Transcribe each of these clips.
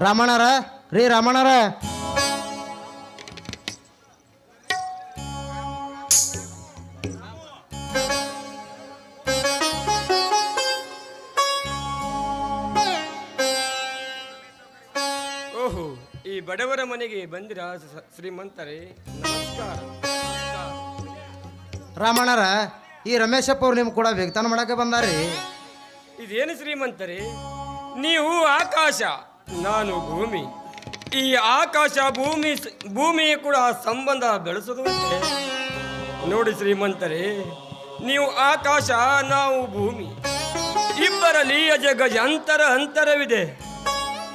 ರಾಮಣ್ಣರ ರೀ ರಾಮಣ್ಣರ ಓಹೋ ಈ ಬಡವರ ಮನೆಗೆ ಬಂದಿರ ಶ್ರೀಮಂತರೇ? ನಮಸ್ಕಾರ. ರಾಮಣ್ಣರ ಈ ರಮೇಶಪ್ಪ ಅವ್ರು ನಿಮ್ಗೆ ಕೂಡ ವೇಗತಾನ ಮಾಡಕ್ಕೆ ಬಂದಾರಿ ಇದೇನು ಶ್ರೀಮಂತರೇ? ನೀವು ಆಕಾಶ. ನಾನು ಭೂಮಿ. ಈ ಆಕಾಶ ಭೂಮಿ ಭೂಮಿ ಕೂಡ ಸಂಬಂಧ ಬೆಳೆಸೋದು? ನೋಡಿ ಶ್ರೀಮಂತರೇ, ನೀವು ಆಕಾಶ, ನಾವು ಭೂಮಿ. ಇಬ್ಬರಲ್ಲಿ ಅಜಗಜ ಅಂತರ ಅಂತರವಿದೆ.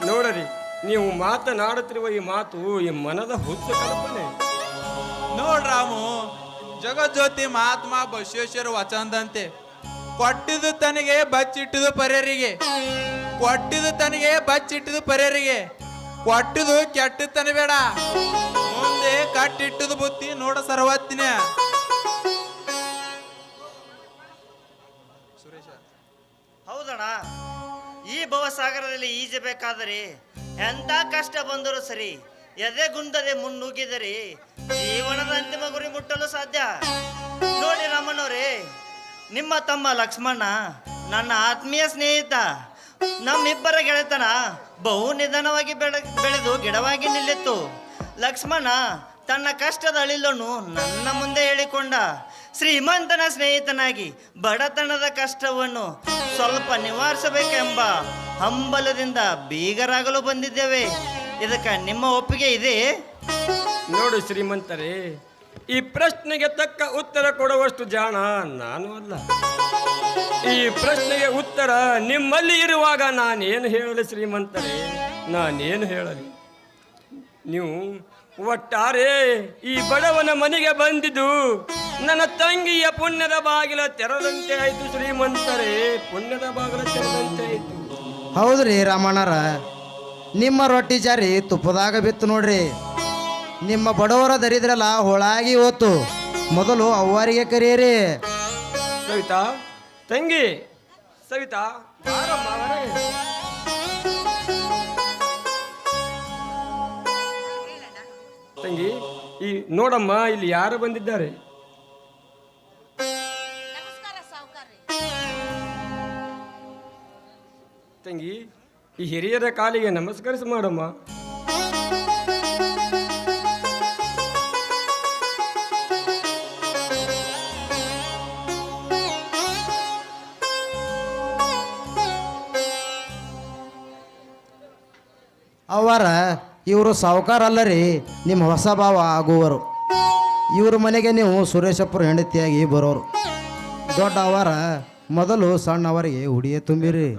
ನೋಡರಿ, ನೀವು ಮಾತನಾಡುತ್ತಿರುವ ಈ ಮಾತು ಈ ಮನದ ಹುಚ್ಚು ಕಲ್ಪನೆ. ನೋಡ್ರಾಮು ಜಗಜ್ಯೋತಿ ಮಹಾತ್ಮ ಬಸವೇಶ್ವರ ವಚನದಂತೆ, ಕೊಟ್ಟಿದ್ದು ತನಗೆ, ಬಚ್ಚಿಟ್ಟಿದ್ದು ಪರ್ಯರಿಗೆ. ಕೊಟ್ಟಿದ್ದು ತನಗೆ, ಬಚ್ಚಿಟ್ಟಿದ್ದು ಪರ್ಯರಿಗೆ. ಕೊಟ್ಟಿದ್ದು ಕೆಟ್ಟತನ ಬೇಡ. ಮುಂದೆ ಕಟ್ಟಿಟ್ಟದು ಬುತ್ತಿ ನೋಡ ಸರ್ವತ್ತಿನ ಹೌದಣ್ಣ. ಈ ಭವಸಾಗರದಲ್ಲಿ ಈಜಬೇಕಾದರೆ ಎಂತ ಕಷ್ಟ ಬಂದರೂ ಸರಿ, ಎದೆ ಎದೆಗುಂದದೆ ಮುನ್ನುಗ್ಗಿದರೆ ಜೀವನದ ಅಂತಿಮ ಗುರಿ ಮುಟ್ಟಲು ಸಾಧ್ಯ. ನೋಡಿ ರಾಮಣ್ಣವ್ರೆ, ನಿಮ್ಮ ತಮ್ಮ ಲಕ್ಷ್ಮಣ ನನ್ನ ಆತ್ಮೀಯ ಸ್ನೇಹಿತ. ನಮ್ಮಿಬ್ಬರ ಗೆಳೆತನ ಬಹು ನಿಧಾನವಾಗಿ ಬೆಳೆ ಬೆಳೆದು ಗಿಡವಾಗಿ ನಿಲ್ಲಿತ್ತು. ಲಕ್ಷ್ಮಣ ತನ್ನ ಕಷ್ಟದ ಅಳಿಲನ್ನು ನನ್ನ ಮುಂದೆ ಹೇಳಿಕೊಂಡ. ಶ್ರೀಮಂತನ ಸ್ನೇಹಿತನಾಗಿ ಬಡತನದ ಕಷ್ಟವನ್ನು ಸ್ವಲ್ಪ ನಿವಾರಿಸಬೇಕೆಂಬ ಹಂಬಲದಿಂದ ಬೀಗರಾಗಲು ಬಂದಿದ್ದೇವೆ. ಇದಕ್ಕೆ ನಿಮ್ಮ ಒಪ್ಪಿಗೆ ಇದೆ? ನೋಡು ಶ್ರೀಮಂತರೇ ಈ ಪ್ರಶ್ನೆಗೆ ತಕ್ಕ ಉತ್ತರ ಕೊಡುವಷ್ಟು ಜಾಣ ನಾನು ಅಲ್ಲ. ಈ ಪ್ರಶ್ನೆಗೆ ಉತ್ತರ ನಿಮ್ಮಲ್ಲಿ ಇರುವಾಗ ನಾನೇನು ಹೇಳಲಿ ಶ್ರೀಮಂತರೇ? ನಾನೇನು ಹೇಳಲಿ? ನೀವು ಒಟ್ಟಾರೆ ಈ ಬಡವನ ಮನೆಗೆ ಬಂದಿದ್ದು ನನ್ನ ತಂಗಿಯ ಪುಣ್ಯದ ಬಾಗಿಲ ತೆರದಂತೆ ಆಯಿತು ಶ್ರೀಮಂತರೇ. ಪುಣ್ಯದ ಬಾಗಿಲ ತೆರದಂತೆ ಆಯ್ತು. ಹೌದ್ರಿ ರಾಮಣ್ಣರ, ನಿಮ್ಮ ರೊಟ್ಟಿ ಜಾರಿ ತುಪ್ಪದಾಗ ಬಿತ್ತು ನೋಡ್ರಿ. ನಿಮ್ಮ ಬಡವರ ದರಿದ್ರಲ್ಲ ಹೊಳಾಗಿ ಹೋತು ಮೊದಲು ಅವ್ವಾರಿಗೆ ಕರೆಯರಿ. ಸವಿತಾ ತಂಗಿ ಸವಿತಾ. ತಂಗಿ ಈ ನೋಡಮ್ಮ ಇಲ್ಲಿ ಯಾರು ಬಂದಿದ್ದಾರೆ? ತಂಗಿ ಈ ಹಿರಿಯರ ಕಾಲಿಗೆ ನಮಸ್ಕರಿಸಿ ಮಾಡಮ್ಮ. ಅವರ ಇವರು ಸಾವುಕಾರಲ್ಲ ರೀ ನಿಮ್ಮ ಹೊಸ ಭಾವ ಆಗುವರು. ಇವ್ರ ಮನೆಗೆ ನೀವು ಸುರೇಶಪ್ಪರ ಹೆಂಡತಿಯಾಗಿ ಬರೋರು. ದೊಡ್ಡ ಅವರ ಮೊದಲು ಸಣ್ಣವರಿಗೆ ಹುಡಿಯೇ ತುಂಬಿರಿ.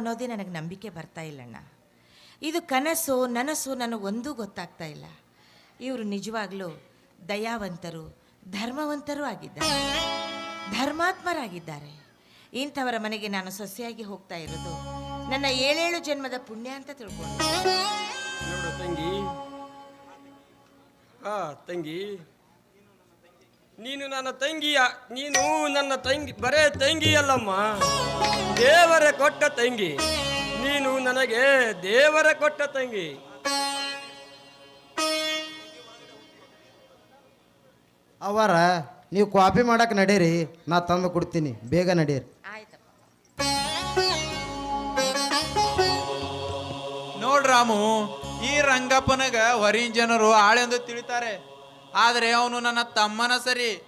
ಅನ್ನೋದೇ ನನಗೆ ನಂಬಿಕೆ ಬರ್ತಾ ಇಲ್ಲಣ್ಣ. ಇದು ಕನಸು, ನನಸು ನನಗೊಂದೂ ಗೊತ್ತಾಗ್ತಾ ಇಲ್ಲ. ಇವರು ನಿಜವಾಗ್ಲೂ ದಯಾವಂತರು, ಧರ್ಮವಂತರೂ ಆಗಿದ್ದಾರೆ. ಧರ್ಮಾತ್ಮರಾಗಿದ್ದಾರೆ. ಇಂಥವರ ಮನೆಗೆ ನಾನು ಸೊಸೆಯಾಗಿ ಹೋಗ್ತಾ ಇರೋದು ನನ್ನ ಏಳೇಳು ಜನ್ಮದ ಪುಣ್ಯ ಅಂತ ತಿಳ್ಕೊಂಡು. ತಂಗಿ. ಆ, ತಂಗಿ. ನೀನು ನನ್ನ ತಂಗಿಯ ನೀನು ನನ್ನ ತಂಗಿ ಬರೇ ತಂಗಿ ಅಲ್ಲಮ್ಮ ದೇವರ ಕೊಟ್ಟ ತಂಗಿ ನೀನು ನನಗೆ ದೇವರ ಕೊಟ್ಟ ತಂಗಿ. ಅವರ ನೀವು ಕಾಪಿ ಮಾಡಕ್ಕೆ ನಡೀರಿ ನಾ ತಂದು ಕೊಡ್ತೀನಿ ಬೇಗ ನಡೀರಿ. ನೋಡ್ರಾಮು ನೋಡ್ ರಾಮು ಈ ರಂಗಪ್ಪನಗ ಹೊರಿನ ಜನರು ಆಳೆಂದು ತಿಳಿತಾರೆ. ಆದರೆ ಅವನು ನನ್ನ ತಮ್ಮನ ಸರಿ.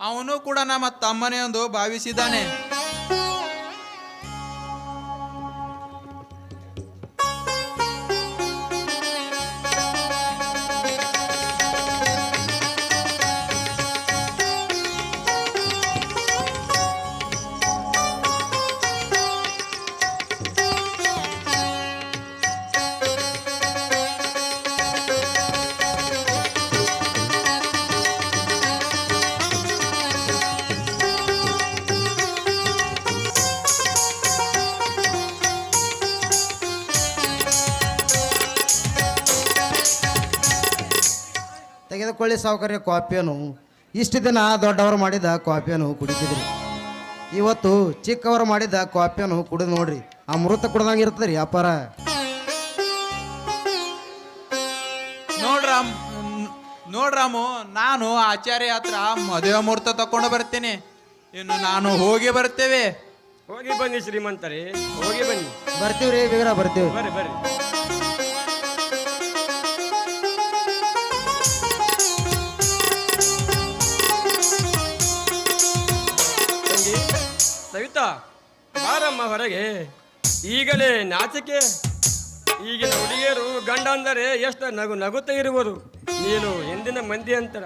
ಅವನು ಕೂಡ ನಮ್ಮ ತಮ್ಮನೇ ಎಂದು ಭಾವಿಸಿದ್ದಾನೆ. ತೆಗೆದುಕೊಳ್ಳಿ ಸಾವುಕಾರ್ಯ ಕಾಫಿಯನ್ನು ಇಷ್ಟು ದಿನ ದೊಡ್ಡವರು ಮಾಡಿದ ಕಾಫಿಯನ್ನು ಕುಡಿತಿದ್ರಿ. ಇವತ್ತು ಚಿಕ್ಕವರು ಮಾಡಿದ ಕಾಫಿಯನ್ನು ಕುಡಿದು ನೋಡ್ರಿ. ಅಮೃತ ಕುಡ್ದಂಗೆ ಇರ್ತದೆ ರೀ ಅಪಾರ. ನೋಡ್ರಾಮ್ ನೋಡ್ರಾಮು ನಾನು ಆಚಾರ್ಯ ಹತ್ರ ಮದುವೆ ಮುಹೂರ್ತ ತಕೊಂಡು ಬರ್ತೀನಿ. ಇನ್ನು ನಾನು ಹೋಗಿ ಬರ್ತೇವೆ. ಹೋಗಿ ಬನ್ನಿ ಶ್ರೀಮಂತರೇ ಹೋಗಿ ಬನ್ನಿ. ಬರ್ತೀವಿ ರೀ ಬೀಗ್ರ ಬರ್ತೀವಿ ಬರ್ರಿ ಬರ್ರಿ. ಬಾರಮ್ಮ ಹೊರಗೆ. ಈಗಲೇ ನಾಚಿಕೆ. ಈಗಿನ ಹುಡುಗಿಯರು ಗಂಡ ಅಂದರೆ ಎಷ್ಟು ನಗು ನಗುತ್ತ ಇರುವರು ನೀನು ಎಂದಿನ ಮಂದಿ ಅಂತರ.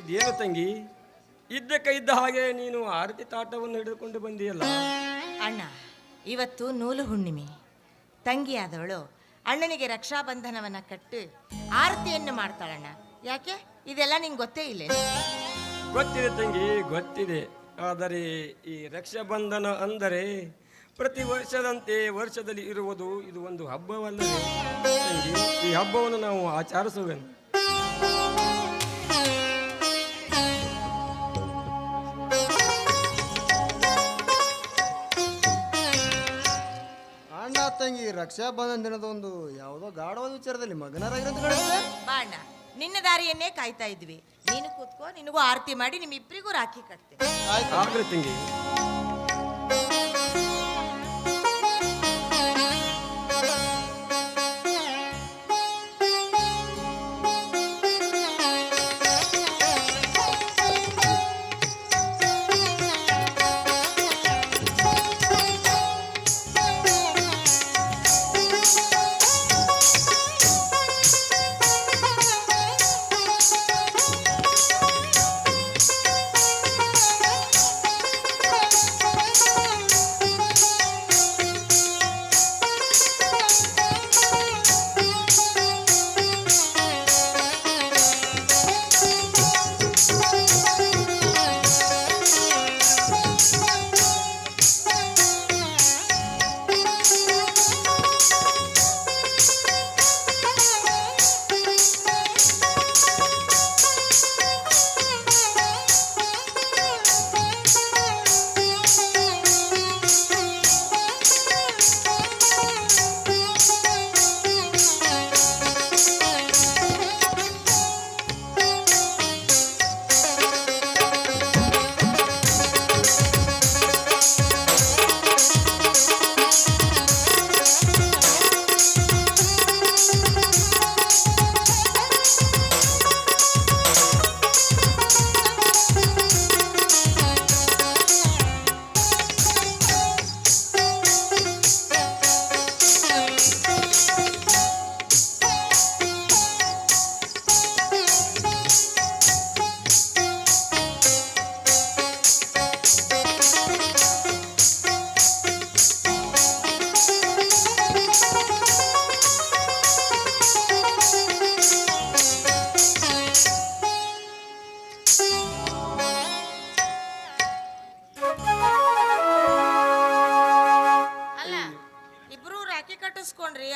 ಇದೇನು ತಂಗಿ? ಕೈ ಇದ್ದ ಹಾಗೆ ನೀನು ಆರತಿ ತಾಟವನ್ನು ಹಿಡಿದುಕೊಂಡು ಬಂದಿಯಲ್ಲ. ಅಣ್ಣ, ಇವತ್ತು ನೂಲು ಹುಣ್ಣಿಮೆ. ತಂಗಿಯಾದವಳು ಅಣ್ಣನಿಗೆ ರಕ್ಷಾಬಂಧನವನ್ನ ಕಟ್ಟಿ ಆರತಿಯನ್ನು ಮಾಡ್ತಾಳಣ್ಣ. ಯಾಕೆ? ಇದೆಲ್ಲ ನಿಂಗೆ ಗೊತ್ತೇ ಇಲ್ಲ ಗೊತ್ತಿದೆ ತಂಗಿ ಗೊತ್ತಿದೆ. ಆದರೆ ಈ ರಕ್ಷಾಬಂಧನ ಅಂದರೆ ಪ್ರತಿ ವರ್ಷದಂತೆ ವರ್ಷದಲ್ಲಿ ಇರುವುದು ಇದು ಒಂದು ಹಬ್ಬವಲ್ಲ ತಂಗಿ ಈ ಹಬ್ಬವನ್ನು ನಾವು ಆಚರಿಸುವೆನು. ಅಣ್ಣ ತಂಗಿ ರಕ್ಷಾಬಂಧನ ದಿನದ ಒಂದು ಯಾವುದೋ ಗಾಢವಾದ ವಿಚಾರದಲ್ಲಿ ಮಗನರಾಗಿರೋದು ನಿನ್ನ ದಾರಿಯನ್ನೇ ಕಾಯ್ತಾ ಇದ್ವಿ. ನೀನು ಕೂತ್ಕೋ ನಿನಗೂ ಆರತಿ ಮಾಡಿ ನಿಮ್ಮಿಬ್ಬರಿಗೂ ರಾಖಿ ಕಟ್ತೇವೆ.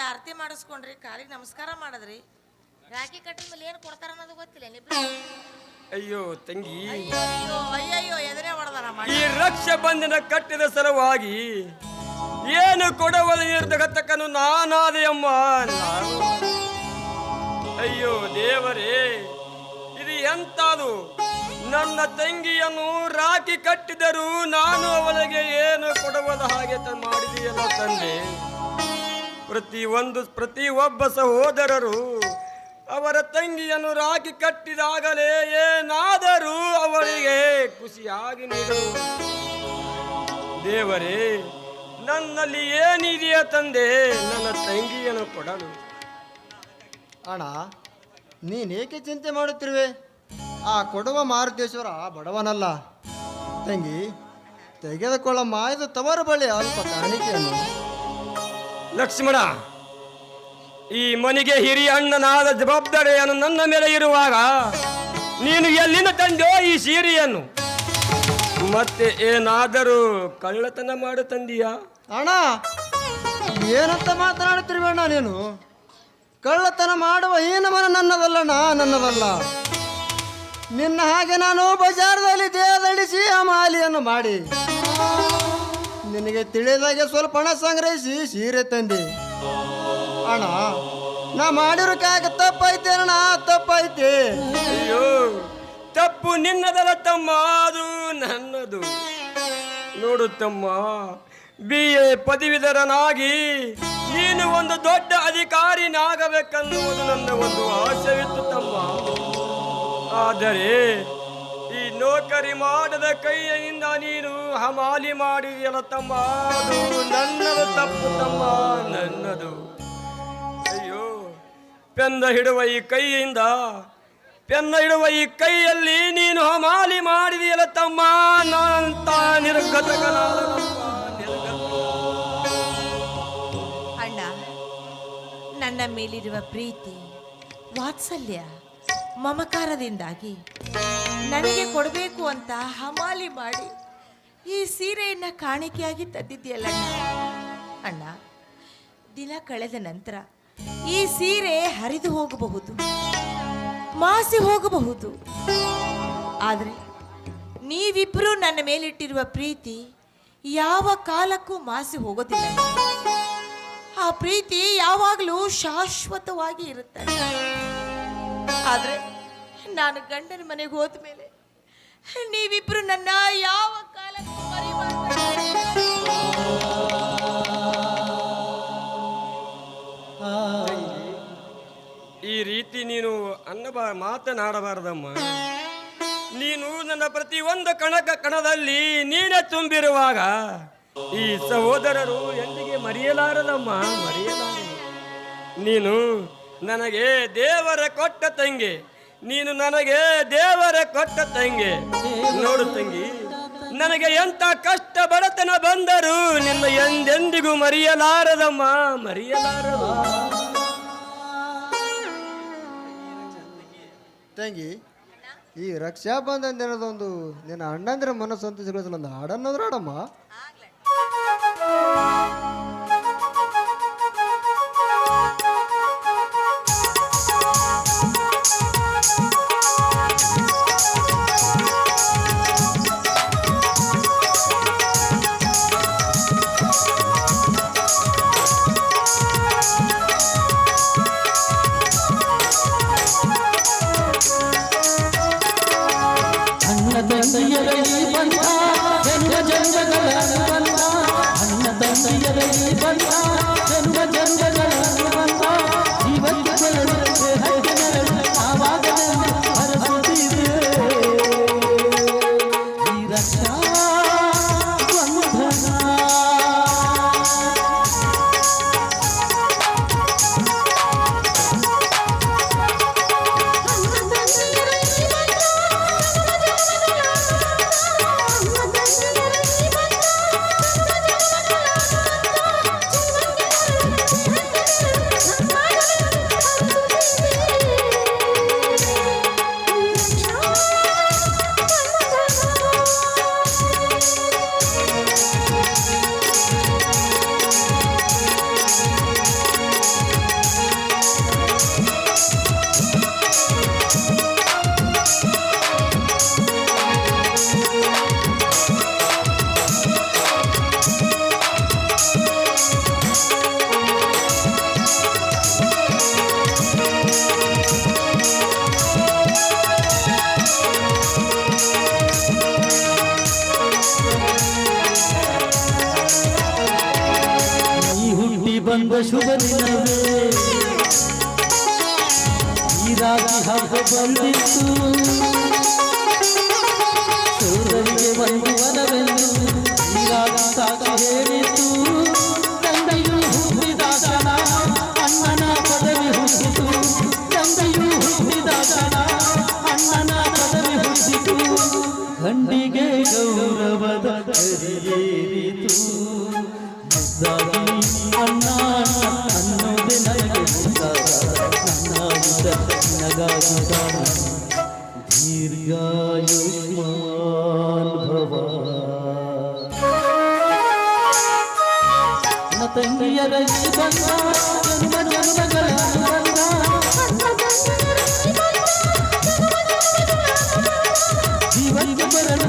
ಆರತಿ ಮಾಡಿಸ್ಕೊಂಡ್ರಿ ಕಾಲಿಗೆ ನಮಸ್ಕಾರ ಮಾಡಿದ್ರಿ. ರಾಖಿ ಕಟ್ಟಿದ ಮೇಲೆ ಏನು ಕೊಡ್ತಾರ ಅನ್ನೋದು ಗೊತ್ತಿಲ್ಲ ಅಯ್ಯೋ ತಂಗಿ. ಅಯ್ಯೋ ಅಯ್ಯಯ್ಯೋ ಎದುರೇ ಹೊಡೆದಾರ ಈ ರಕ್ಷಾಬಂಧನ ಕಟ್ಟಿದ ಸಲುವಾಗಿ ಏನು ಕೊಡವಲ್ಲಿ ನಿರ್ಧಗತಕ್ಕನು ನಾನಾದೆಯಮ್ಮ ನಾನು. ಅಯ್ಯೋ ದೇವರೇ ಇದು ಎಂತಾದು? ನನ್ನ ತಂಗಿಯನ್ನು ರಾಖಿ ಕಟ್ಟಿದರೂ ನಾನು ಅವಳಿಗೆ ಏನು ಕೊಡವದ ಹಾಗೆ ತ- ಮಾಡಿದೆಯಲ್ಲ ತಂದೆ. ಪ್ರತಿ ಪ್ರತಿಯೊಬ್ಬ ಸಹೋದರರು ಅವರ ತಂಗಿಯನ್ನು ರಾಗಿ ಕಟ್ಟಿದಾಗಲೇ ಏನಾದರೂ ಅವರಿಗೆ ಖುಷಿಯಾಗಿ ನೀಡು. ದೇವರೇ, ನನ್ನಲ್ಲಿ ಏನಿದೆಯ ತಂದೆ? ನನ್ನ ತಂಗಿಯನ್ನು ಕೊಡಲು. ಅಣ್ಣ, ನೀನೇಕೆ ಚಿಂತೆ ಮಾಡುತ್ತಿರುವೆ? ಆ ಕೊಡುವ ಮಾರುತೇಶ್ವರ ಬಡವನಲ್ಲ. ತಂಗಿ ತೆಗೆದುಕೊಳ್ಳಮ್ಮ ಇದು ತವರು ಬಳಿ ಅಲ್ಪ ಕಾಣಿಕೆಯನ್ನು ಲಕ್ಷ್ಮಣ, ಈ ಮನೆಗೆ ಹಿರಿಯ ಅಣ್ಣನಾದ ಜವಾಬ್ದಾರಿಯನ್ನು ನನ್ನ ಮೇಲೆ ಇರುವಾಗ ನೀನು ಎಲ್ಲಿಂದ ತಂದೋ ಈ ಸೀರೆಯನ್ನು? ಮತ್ತೆ ಏನಾದರೂ ಕಳ್ಳತನ ಮಾಡು ತಂದೀಯ? ಅಣ್ಣ, ಏನಂತ ಮಾತನಾಡುತ್ತಿರುವೆ ಅಣ್ಣ ನೀನು? ಕಳ್ಳತನ ಮಾಡುವ ಹೀನಮನ ನನ್ನದಲ್ಲಣ್ಣ, ನನ್ನದಲ್ಲ. ನಿನ್ನ ಹಾಗೆ ನಾನು ಬಜಾರದಲ್ಲಿ ದೇಹದಳಿಸಿ ಆ ಮಾಲಿಯನ್ನು ಮಾಡಿ. ನಿನಗೆ ತಿಳಿದಾಗೆ ಸ್ವಲ್ಪ ಹಣ ಸಂಗ್ರಹಿಸಿ, ಸೀರೆ ತಂದೆ. ಅಣ್ಣ, ನಾ ಮಾಡಿರೋ ಕಾಗ ತಪ್ಪೈತೆ ಅಣ್ಣ ತಪ್ಪೈತೆ ಅಯ್ಯೋ, ತಪ್ಪು ನಿನ್ನದಲ್ಲ ತಮ್ಮ, ಅದು ನನ್ನದು. ನೋಡು ತಮ್ಮ ಬಿ ಎ ಪದವೀಧರನಾಗಿ ನೀನು ಒಂದು ದೊಡ್ಡ ಅಧಿಕಾರಿನಾಗಬೇಕನ್ನುವುದು ನನ್ನ ಒಂದು ಆಸೆವಿತ್ತು ತಮ್ಮ. ಆದರೆ ನೌಕರಿ ಮಾಡದ ಕೈಯಿಂದ ನೀನು ಹಮಾಲಿ ಮಾಡಿದೆಯಲ್ಲ ತಮ್ಮ. ನನ್ನದು ತಪ್ಪು ತಮ್ಮ, ನನ್ನದು. ಅಯ್ಯೋ ಪೆಂದ ಹಿಡುವ ಈ ಕೈಯಿಂದ, ಪೆನ್ನ ಹಿಡುವ ಈ ಕೈಯಲ್ಲಿ ನೀನು ಹಮಾಲಿ ಮಾಡಿದೆಯಲ್ಲ ತಮ್ಮ. ನಂತ ನಿರ್ಗತ ಅಣ್ಣ, ನನ್ನ ಮೇಲಿರುವ ಪ್ರೀತಿ, ವಾತ್ಸಲ್ಯ, ಮಮಕಾರದಿಂದಾಗಿ ನನಗೆ ಕೊಡಬೇಕು ಅಂತ ಹಮಾಲಿ ಮಾಡಿ ಈ ಸೀರೆಯನ್ನ ಕಾಣಿಕೆಯಾಗಿ ತಂದಿದ್ದೀಯಲ್ಲ ಅಣ್ಣ, ದಿನ ಕಳೆದ ನಂತರ ಈ ಸೀರೆ ಹರಿದು ಹೋಗಬಹುದು, ಮಾಸಿ ಹೋಗಬಹುದು. ಆದರೆ ನೀವಿಬ್ಬರೂ ನನ್ನ ಮೇಲಿಟ್ಟಿರುವ ಪ್ರೀತಿ ಯಾವ ಕಾಲಕ್ಕೂ ಮಾಸಿ ಹೋಗೋದಿಲ್ಲ. ಆ ಪ್ರೀತಿ ಯಾವಾಗಲೂ ಶಾಶ್ವತವಾಗಿ ಇರುತ್ತೆ ಆದ್ರೆ ನಾನು ಗಂಡನ ಮನೆಗೆ ಹೋದ ಮೇಲೆ ನೀವಿಬ್ರು ನನ್ನ ಯಾವ ಮರಿಬಾರ್ದು. ಈ ರೀತಿ ನೀನು ಅನ್ನಬಾ ಮಾತನಾಡಬಾರದಮ್ಮ. ನೀನು ನನ್ನ ಪ್ರತಿಯೊಂದು ಕಣಕ ಕಣದಲ್ಲಿ ನೀನೆ ತುಂಬಿರುವಾಗ ಈ ಸಹೋದರರು ಎಂದಿಗೆ ಮರೆಯಲಾರದಮ್ಮ? ಮರೆಯಲಾರ ನೀನು ನನಗೆ ದೇವರ ಕೊಟ್ಟ ತಂಗಿ. ನೀನು ನನಗೆ ದೇವರ ಕೊಟ್ಟ ತಂಗಿ. ನೋಡು ತಂಗಿ, ನನಗೆ ಎಂತ ಕಷ್ಟ ಬಡತನ ಬಂದರೂ ನಿನ್ನ ಎಂದೆಂದಿಗೂ ಮರೆಯಲಾರದಮ್ಮ ಮರೆಯಲಾರದು ತಂಗಿ, ಈ ರಕ್ಷಾ ಬಂಧನ ದಿನದೊಂದು ನಿನ್ನ ಅಣ್ಣಂದಿರ ಮನಸ್ಸು ಸಂತೋಷಗೊಳಿಸಲು ಒಂದು ಹಾಡನ್ನೋದ್ರ ಆಡಮ್ಮ बंद तू आयुष्मान भव। जीवन मरण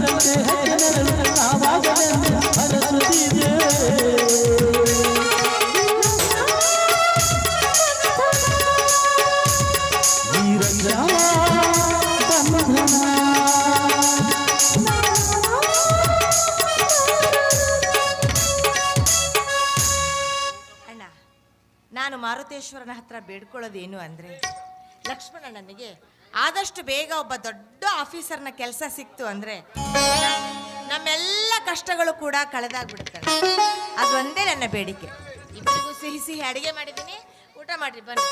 ಮಾರುತೇಶ್ವರನ ಹತ್ರ ಬೇಡ್ಕೊಳ್ಳೋದೇನು ಅಂದರೆ ಲಕ್ಷ್ಮಣನಿಗೆ ಆದಷ್ಟು ಬೇಗ ಒಬ್ಬ ದೊಡ್ಡ ಆಫೀಸರ್ನ ಕೆಲಸ ಸಿಕ್ತು ಅಂದರೆ ನಮ್ಮೆಲ್ಲ ಕಷ್ಟಗಳು ಕೂಡ ಕಳೆದಾಗ್ಬಿಡ್ತವೆ. ಅದೊಂದೇ ನನ್ನ ಬೇಡಿಕೆ. ಇಬ್ಬರಿಗೂ ಸಿಹಿ ಸಿಹಿ ಅಡಿಗೆ ಮಾಡಿದ್ದೀನಿ. ಊಟ ಮಾಡ್ರಿ ಬನ್ನಿ.